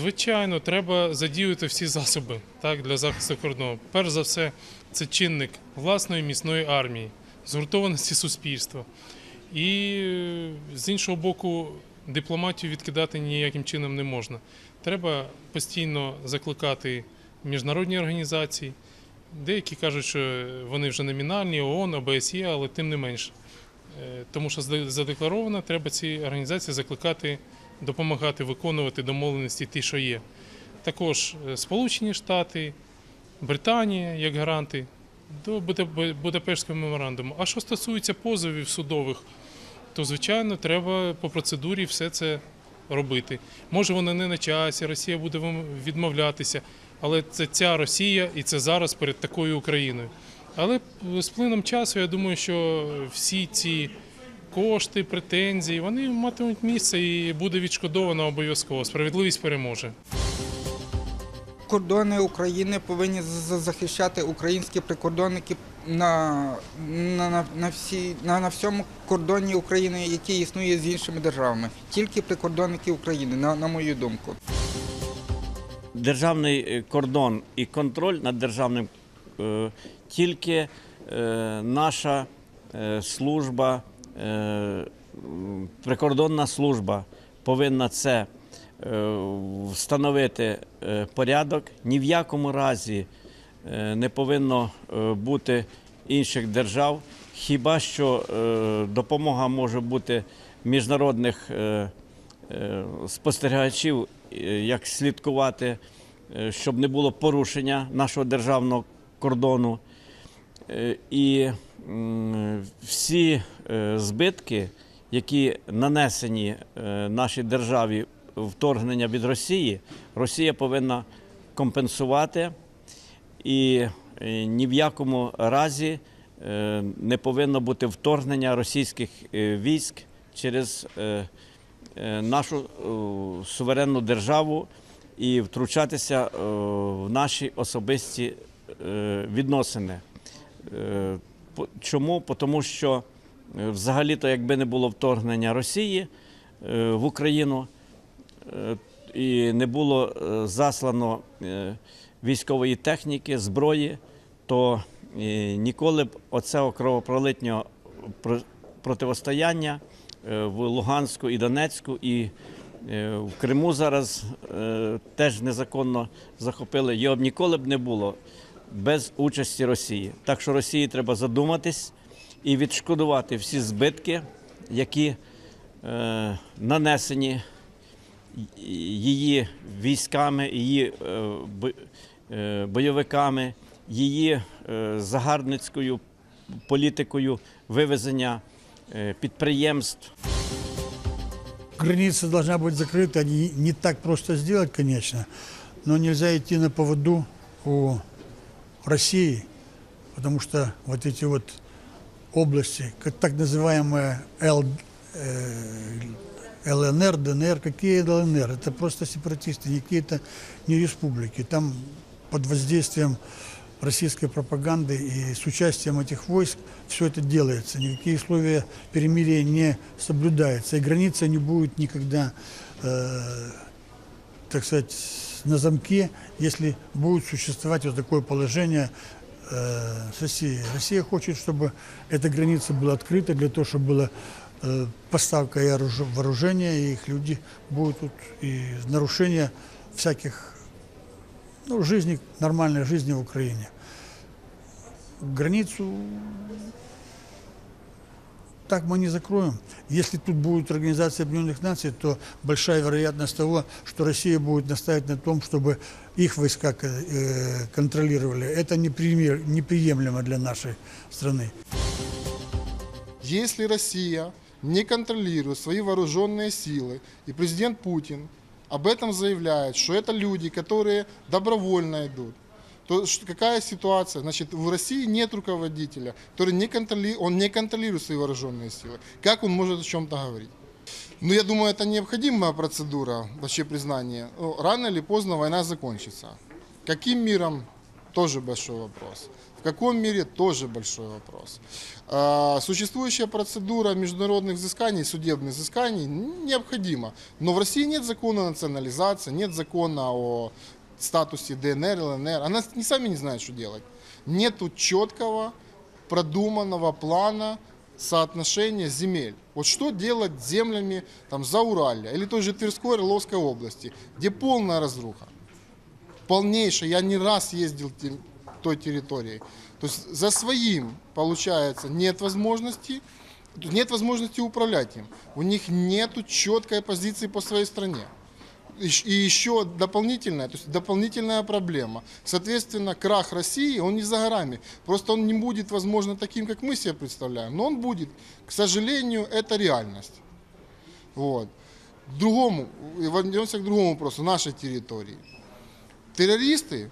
Звичайно, треба задіяти всі засоби так, для захисту кордону. Перш за все, це чинник власної міцної армії, згуртованості суспільства. І е, з іншого боку, дипломатію відкидати ніяким чином не можна. Треба постійно закликати міжнародні організації. Деякі кажуть, що вони вже номінальні, ООН, ОБСЄ, але тим не менше. Е, Тому що заде- задекларовано, треба ці організації закликати допомагати виконувати домовленості ті, що є. Також е, Сполучені Штати, Британія як гаранти до Будапештського меморандуму. А що стосується позовів судових, то звичайно треба по процедурі все це робити. Може, воно не на часі, Росія буде відмовлятися, але це ця Росія і це зараз перед такою Україною. Але з плином часу я думаю, що всі ці кошти, претензії, вони матимуть місце і буде відшкодовано обов'язково. Справедливість переможе. Кордони України повинні захищати українські прикордонники на, на, на, на, всі, на, на всьому кордоні України, який існує з іншими державами. Тільки прикордонники України, на, на мою думку. державний е, кордон і контроль над державним е, тільки е, наша е, служба, прикордонна служба повинна це е, встановити е, порядок. Ні в якому разі е, не повинно е, бути інших держав. Хіба що е, допомога може бути міжнародних е, е, спостерігачів, е, як слідкувати, е, щоб не було порушення нашого державного кордону. Е, І всі е, збитки, які нанесені е, нашій державі вторгнення від Росії, Росія повинна компенсувати і ні в якому разі не повинно бути вторгнення російських військ через нашу суверенну державу і втручатися в наші особисті відносини. Е, Чому? Тому що е, взагалі-то, якби не було вторгнення Росії е, в Україну і не було заслано військової техніки, зброї, то ніколи б оцього кровопролитнього противостояння в Луганську і Донецьку і в Криму зараз теж незаконно захопили. Його б ніколи б не було без участі Росії. Так що Росії треба задуматись і відшкодувати всі збитки, які е, нанесені її військами, її е, е, бойовиками, її е, загарбницькою політикою вивезення е, підприємств. Граница должна быть закрыта, не, не так просто сделать, конечно, но нельзя идти на поводу у России, потому что вот эти вот области, как так называемые Л, э, ЛНР, ДНР, какие ЛНР? Это просто сепаратисты, не какие-то не республики. Там под воздействием российской пропаганды и с участием этих войск все это делается. Никакие условия перемирия не соблюдаются. И граница не будет никогда, э, так сказать, на замке, если будет существовать вот такое положение э, с Россией. Россия хочет, чтобы эта граница была открыта для того, чтобы была э, поставка и оружия- вооружения, и их люди будут тут, и нарушение всяких ну, жизни, нормальной жизни в Украине. Границу так мы не закроем. Если тут будет Организация Объединенных Наций, то большая вероятность того, что Россия будет настаивать на том, чтобы их войска э, контролировали. Это неприемлемо для нашей страны. Если Россия не контролирует свои вооруженные силы, и президент Путин об этом заявляет, что это люди, которые добровольно идут, то какая ситуация? Значит, в России нет руководителя, который не контролирует, он не контролирует свои вооруженные силы. Как он может о чем-то говорить? Ну, я думаю, это необходимая процедура, вообще признание. Ну, Рано или поздно война закончится. Каким миром? Тоже большой вопрос. В каком мире тоже большой вопрос. А, Существующая процедура международных взысканий, судебных взысканий необходима. Но в России нет закона о национализации, нет закона о статусе ДНР, ЛНР. Она не сами не знает, что делать. Нету четкого, продуманного плана соотношения земель. Вот что делать с землями там, за Урале или той же Тверской, Орловской области, где полная разруха полнейшая. Я не раз ездил той территорией. То есть за своим, получается, нет возможности, нет возможности управлять им. У них нет четкой позиции по своей стране. И еще дополнительная, то есть дополнительная проблема. Соответственно, крах России, он не за горами. Просто он не будет, возможно, таким, как мы себе представляем. Но он будет. К сожалению, это реальность. Вот. К другому, вернемся к другому вопросу, нашей территории террористы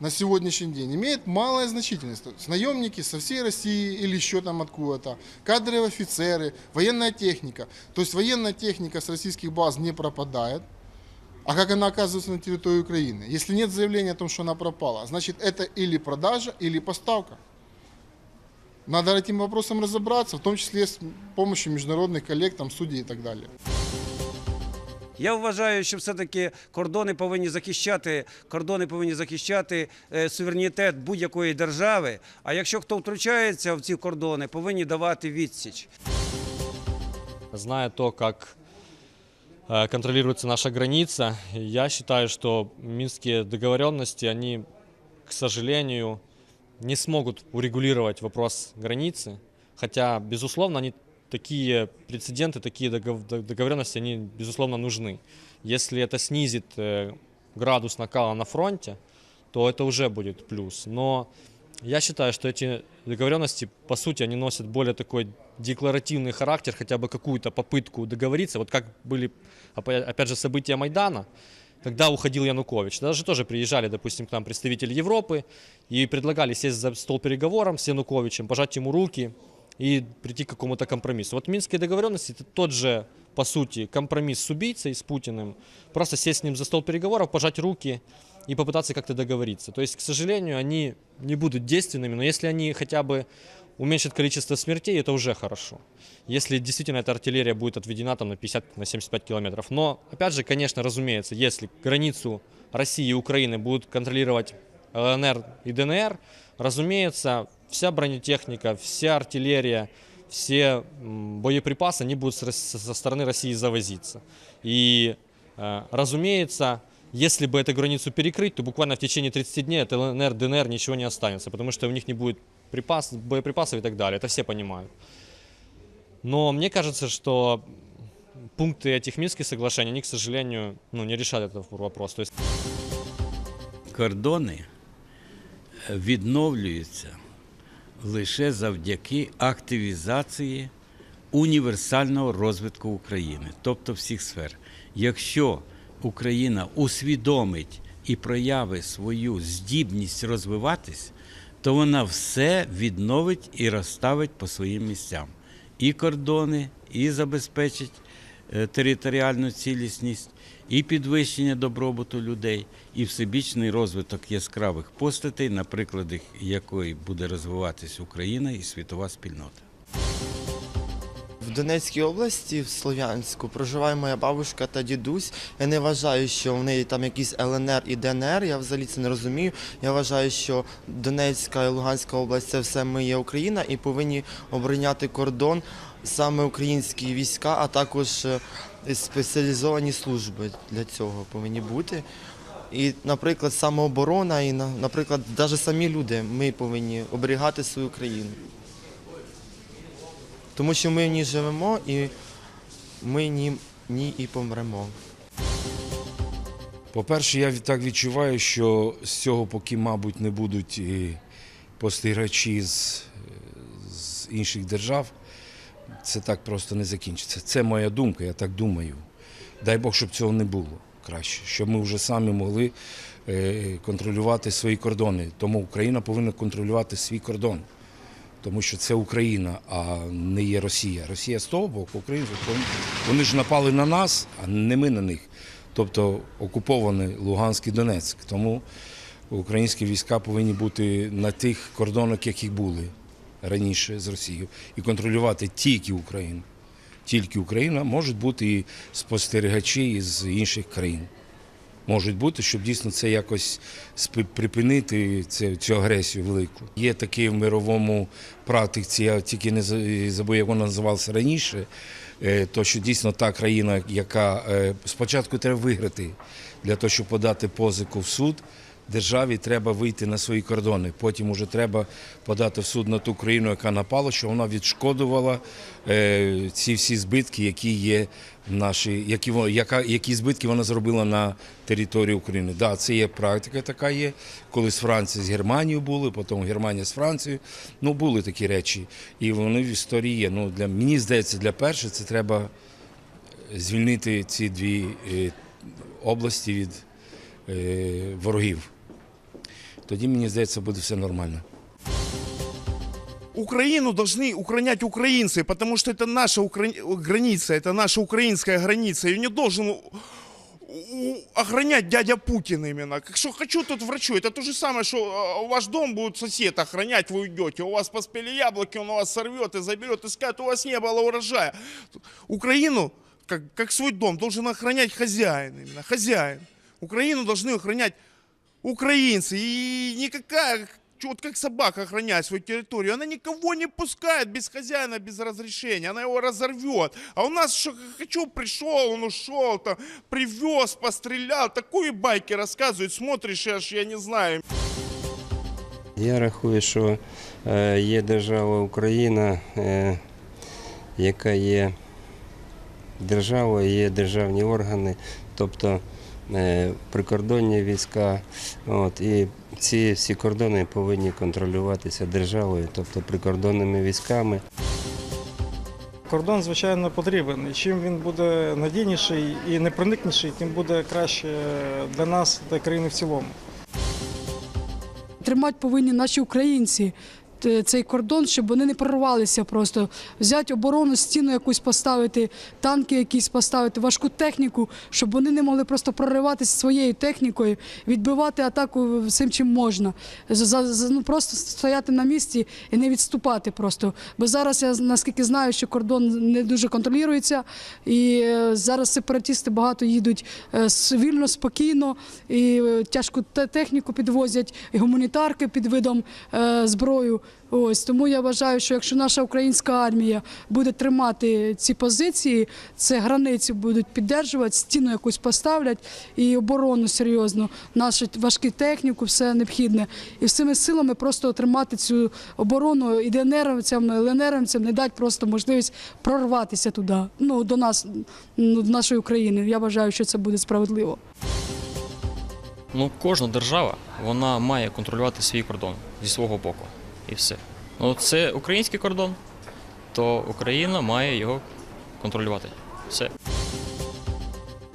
на сегодняшний день имеют малая значительность. То есть наемники со всей России или еще там откуда-то, кадровые офицеры, военная техника. То есть военная техника с российских баз не пропадает. А как она оказывается на территории Украины? Если нет заявления о том, что она пропала, значит это или продажа, или поставка. Надо этим вопросом разобраться, в том числе с помощью международных коллег, там, судей и так далее. Я вважаю, що все-таки кордони повинні захищати, кордони повинні захищати е, суверенітет будь-якої держави. А якщо хто втручається в ці кордони, повинні давати відсіч. зная то, как э, Контролируется наша граница, я считаю, что минские договоренности, они, к сожалению, не смогут урегулировать вопрос границы, хотя, безусловно, они такие прецеденты, такие договоренности, они, безусловно, нужны. Если это снизит э, градус накала на фронте, то это уже будет плюс. Но я считаю, что эти договоренности, по сути, они носят более такой декларативный характер, хотя бы какую-то попытку договориться. Вот как были, опя- опять же, события Майдана, когда уходил Янукович. Даже тоже приезжали, допустим, к нам представители Европы и предлагали сесть за стол переговором с Януковичем, пожать ему руки и прийти к какому-то компромиссу. Вот Минские договоренности это тот же, по сути, компромисс с убийцей, с Путиным. Просто сесть с ним за стол переговоров, пожать руки и попытаться как-то договориться. То есть, к сожалению, они не будут действенными, но если они хотя бы уменьшат количество смертей, это уже хорошо. Если действительно эта артиллерия будет отведена там на 50 на 75 километров. Но, опять же, конечно, разумеется, если границу России и Украины будут контролировать ЛНР и ДНР, разумеется, вся бронетехника, вся артиллерия, все боеприпасы, они будут со стороны России завозиться. И, э, разумеется, если бы эту границу перекрыть, то буквально в течение 30 дней от ЛНР, ДНР ничего не останется, потому что у них не будет припас, боеприпасов и так далее. Это все понимают. Но мне кажется, что пункты этих Минских соглашений, они, к сожалению, ну, не решат этот вопрос. То есть кордони відновлюються лише завдяки активізації універсального розвитку України, тобто всіх сфер. Якщо Україна усвідомить і проявить свою здібність розвиватись, то вона все відновить і розставить по своїм місцям. І кордони, і забезпечить територіальну цілісність, і підвищення добробуту людей, і всебічний розвиток яскравих постатей, на прикладах якої буде розвиватись Україна і світова спільнота. В Донецькій області, в Слов'янську, проживає моя бабушка та дідусь. Я не вважаю, що в неї там якісь ЛНР і ДНР. Я взагалі це не розумію. Я вважаю, що Донецька і Луганська область це все ми є Україна і повинні обороняти кордон саме українські війська, а також е, спеціалізовані служби для цього повинні бути. І, наприклад, самооборона, і наприклад, навіть самі люди, ми повинні оберігати свою країну. Тому що ми в ній живемо і ми в ній, і помремо. По-перше, я так відчуваю, що з цього поки, мабуть, не будуть і спостерігачі з, з інших держав, це так просто не закінчиться. Це моя думка, я так думаю. Дай Бог, щоб цього не було краще, щоб ми вже самі могли е, контролювати свої кордони. Тому Україна повинна контролювати свій кордон. Тому що це Україна, а не є Росія. Росія з того боку, українці, вони- ж напали на нас, а не ми на них тобто окупований Луганськ і Донецьк. Тому українські війська повинні бути на тих кордонах, які були раніше з Росією, і контролювати тільки Україну. Тільки Україна можуть бути і спостерігачі із інших країн. Можуть бути, щоб дійсно це якось припинити це, цю агресію велику. Є таке в мировому практиці, я тільки не забув, як вона називалася раніше, е, то що дійсно та країна, яка е, спочатку треба виграти для того, щоб подати позику в суд. Державі треба вийти на свої кордони. Потім уже треба подати в суд на ту країну, яка напала, що вона відшкодувала е, ці всі збитки, які є в нашій, які, яка, які збитки вона зробила на території України. Да, це є практика, така є. Колись Франція з Германією були, потім Германія з Францією. Ну, були такі речі. І вони в історії є. Ну, для, мені здається, для першого це треба звільнити ці дві е, області від е, ворогів. Тоді, мені здається, буде все нормально. Украину должны охранять украинцы, потому что это наша укра- граница, это наша украинская граница. Ее не должен у- у- охранять дядя Путин именно. Как что хочу, тут врачу. Это то же самое, что э, ваш дом будет сосед охранять, вы уйдете. У вас поспели яблоки, он у вас сорвет и заберет, и скажет, у вас не было урожая. Украину, как, как свой дом, должен охранять хозяин именно, хозяин. Украину должны охранять украинцы. И никакая, чё, вот как собака охраняет свою территорию, она никого не пускает без хозяина, без разрешения, она его разорвет. А у нас что, хочу, пришел, он ушел, там, привез, пострелял, такие байки рассказывают, смотришь, аж я не знаю. Я рахую, що е, є держава Україна, е, яка є державою, є державні органи, тобто е, прикордонні війська. От, і ці всі кордони повинні контролюватися державою, тобто прикордонними військами. Кордон, звичайно, потрібен. І чим він буде надійніший і непроникніший, тим буде краще для нас, для країни в цілому. Тримати повинні наші українці цей кордон, щоб вони не прорвалися просто. Взяти оборону, стіну якусь поставити, танки якісь поставити, важку техніку, щоб вони не могли просто прориватися своєю технікою, відбивати атаку всім, чим можна. Ну, просто стояти на місці і не відступати просто. Бо зараз я наскільки знаю, що кордон не дуже контролюється, і е, зараз сепаратісти багато їдуть е, вільно, спокійно, і е, тяжку те- техніку підвозять, і гуманітарки під видом е, зброю. Ось тому я вважаю, що якщо наша українська армія буде тримати ці позиції, це границі будуть піддержувати, стіну якусь поставлять і оборону серйозно, нашу важку техніку, все необхідне. І всіми силами просто тримати цю оборону і ДНРівцям, ЛНРівцям не дати просто можливість прорватися туди, ну до нас, ну, до нашої України. Я вважаю, що це буде справедливо. Ну, кожна держава вона має контролювати свій кордон зі свого боку. І все. Ну, це український кордон, то Україна має його контролювати. Все.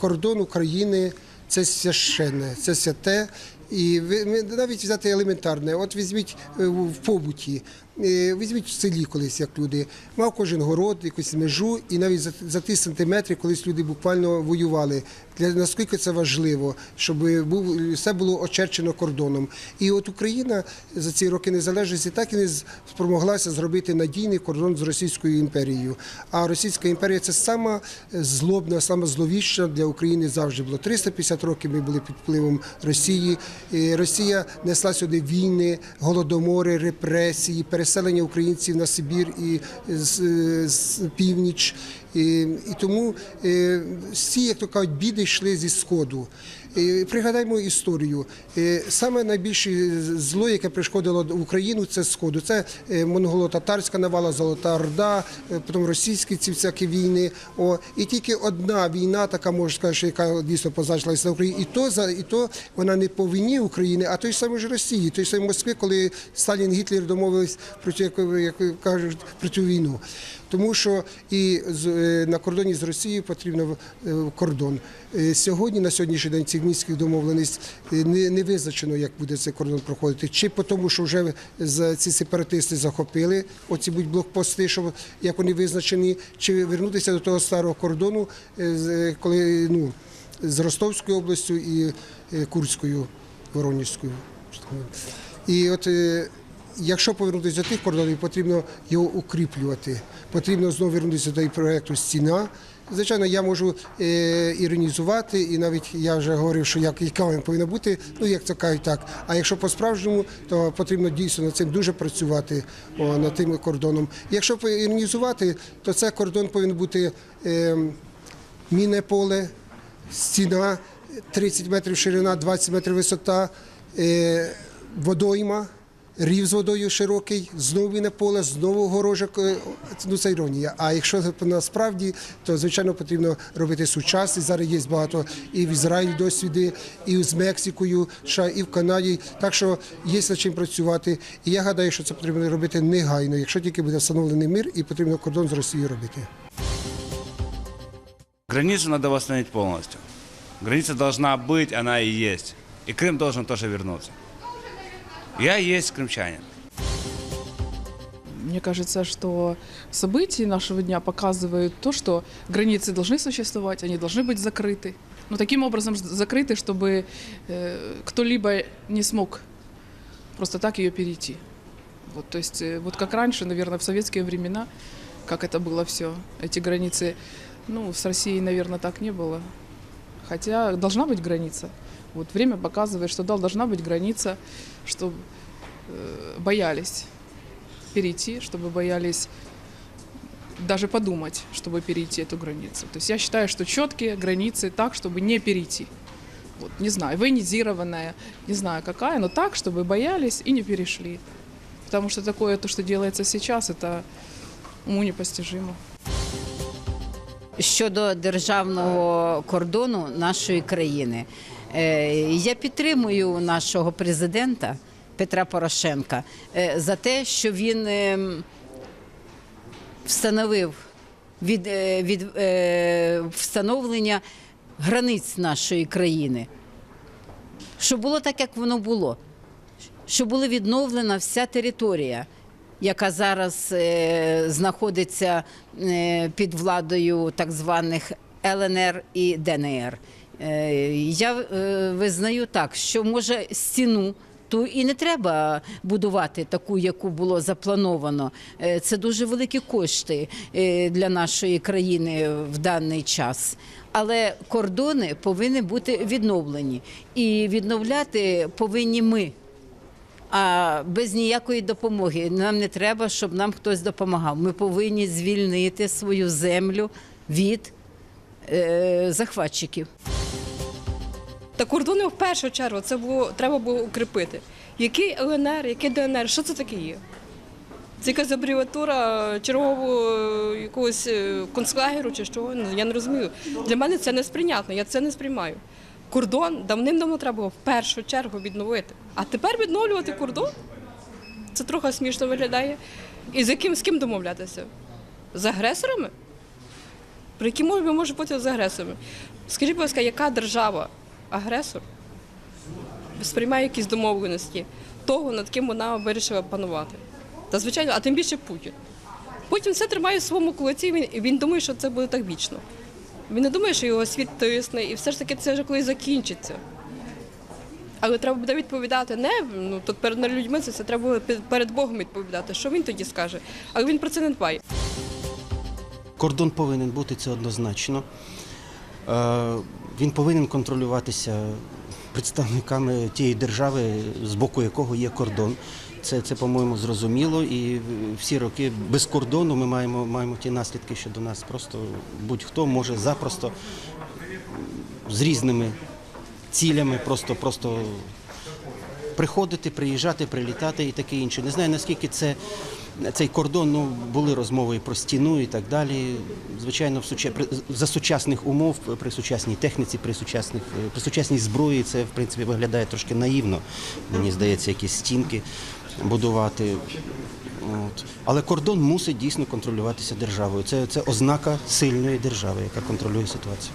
кордон України це священне, це святе. І ви навіть взяти елементарне, от візьміть е, в побуті, візьміть в селі колись, як люди. Мав кожен город, якусь межу, і навіть за, за ті сантиметри колись люди буквально воювали. Для наскільки це важливо, щоб був все було очерчено кордоном. І от Україна за ці роки незалежності так і не спромоглася зробити надійний кордон з Російською імперією. А Російська імперія це сама злобна, сама зловіща для України завжди було. 350 років ми були під впливом Росії. І Росія несла сюди війни, голодомори, репресії, переселення українців на Сибір і з, з північ. І, і тому е, всі, як то кажуть, біди йшли зі сходу. Е, Пригадаймо історію. Е, Саме найбільше зло, яке пришкодило Україну, це сходу. Це е, монголо-татарська навала, Золота Орда, потім російські ці всякі війни. О, і тільки одна війна, така можна сказати, яка дійсно позначилася на Україні, і то за і то вона не по війні України, а той самий ж Росії, той самий Москви, коли Сталін Гітлер домовились про цю, як, кажуть, про цю війну. Тому що і з- на кордоні з Росією потрібно кордон. Е, Сьогодні, на сьогоднішній день, цих мінських домовленостей е, не, не визначено, як буде цей кордон проходити. Чи тому, що вже ці сепаратисти захопили оці будь блокпости, що як вони визначені, чи вернутися до того старого кордону, е, коли ну, з Ростовською областю і Курською, Воронізькою. І от якщо повернутися до тих кордонів, потрібно його укріплювати. Потрібно знову вернутися до проєкту Стіна. Звичайно, я можу е, іронізувати, і навіть я вже говорив, що як яка вона повинна бути, ну як це кажуть так. А якщо по-справжньому, то потрібно дійсно над цим дуже працювати о, над тим кордоном. Якщо іронізувати, то це кордон повинен бути е, мінне поле, стіна 30 метрів ширина, 20 метрів висота, е, водойма, рів з водою широкий, знову мінне поле, знову горожок. е, Ну це іронія. А якщо насправді, то звичайно потрібно робити сучасність. Зараз є багато і в Ізраїлі досвіди, і з Мексикою, і в Канаді. Так що є над чим працювати. І я гадаю, що це потрібно робити негайно, якщо тільки буде встановлений мир і потрібно кордон з Росією робити. Границу надо восстановить полностью. Граница должна быть, она и есть. И Крым должен тоже вернуться. Я есть крымчанин. Мне кажется, что события нашего дня показывают то, что границы должны существовать, они должны быть закрыты. Но таким образом закрыты, чтобы э, кто-либо не смог просто так ее перейти. Вот, то есть, э, вот как раньше, наверное, в советские времена, как это было все, эти границы, ну, с Россией, наверное, так не было. Хотя должна быть граница. Вот время показывает, что да, должна быть граница, чтобы э, боялись перейти, чтобы боялись даже подумать, чтобы перейти эту границу. То есть я считаю, что четкие границы так, чтобы не перейти. Вот, не знаю, военизированная, не знаю какая, но так, чтобы боялись и не перешли. Потому что такое, то, что делается сейчас, это уму непостижимо. щодо державного кордону нашої країни. Е, Я підтримую нашого президента Петра Порошенка е, за те, що він ем, встановив від, е, від е, встановлення границь нашої країни. Щоб було так, як воно було, щоб була відновлена вся територія, яка зараз е, знаходиться е, під владою так званих ЛНР і ДНР. Е, я е, визнаю так, що може стіну. То і не треба будувати таку, яку було заплановано. Е, Це дуже великі кошти для нашої країни в даний час. Але кордони повинні бути відновлені. І відновляти повинні ми. А без ніякої допомоги нам не треба, щоб нам хтось допомагав. Ми повинні звільнити свою землю від захватчиків. Та кордони в першу чергу це було треба було укріпити. Який ЛНР, який ДНР, що це таке є? Це якась абревіатура чергового е, якогось е, концлагеру чи що? Ну, Я не розумію. Для мене це не сприйнятно, я це не сприймаю. Кордон давним-давно треба було в першу чергу відновити. А тепер відновлювати кордон? Це трохи смішно виглядає. І з яким з ким домовлятися? З агресорами? Про які мови може бути з агресорами? Скажіть, будь ласка, яка держава агресор сприймає якісь домовленості того, над ким вона вирішила панувати? Та звичайно, а тим більше Путін. Путін все тримає в своєму кулаці, він, він думає, що це буде так вічно. Він не думає, що його світ тисне, і все ж таки це вже колись закінчиться. Але треба буде відповідати не ну, тут перед людьми, це, це треба буде перед Богом відповідати. Що він тоді скаже? Але він про це не дбає. Кордон повинен бути це однозначно. Він повинен контролюватися представниками тієї держави, з боку якого є кордон. Це, це по-моєму, зрозуміло. І всі роки без кордону ми маємо, маємо ті наслідки, що до нас просто будь-хто може запросто з різними цілями просто, просто приходити, приїжджати, прилітати і таке інше. Не знаю, наскільки це. Цей кордон, ну були розмови про стіну і так далі. Звичайно, в при- за сучасних умов, при сучасній техніці, при сучасних при сучасній зброї, це в принципі виглядає трошки наївно. Мені здається, якісь стінки будувати. От. Але кордон мусить дійсно контролюватися державою. Це, це ознака сильної держави, яка контролює ситуацію.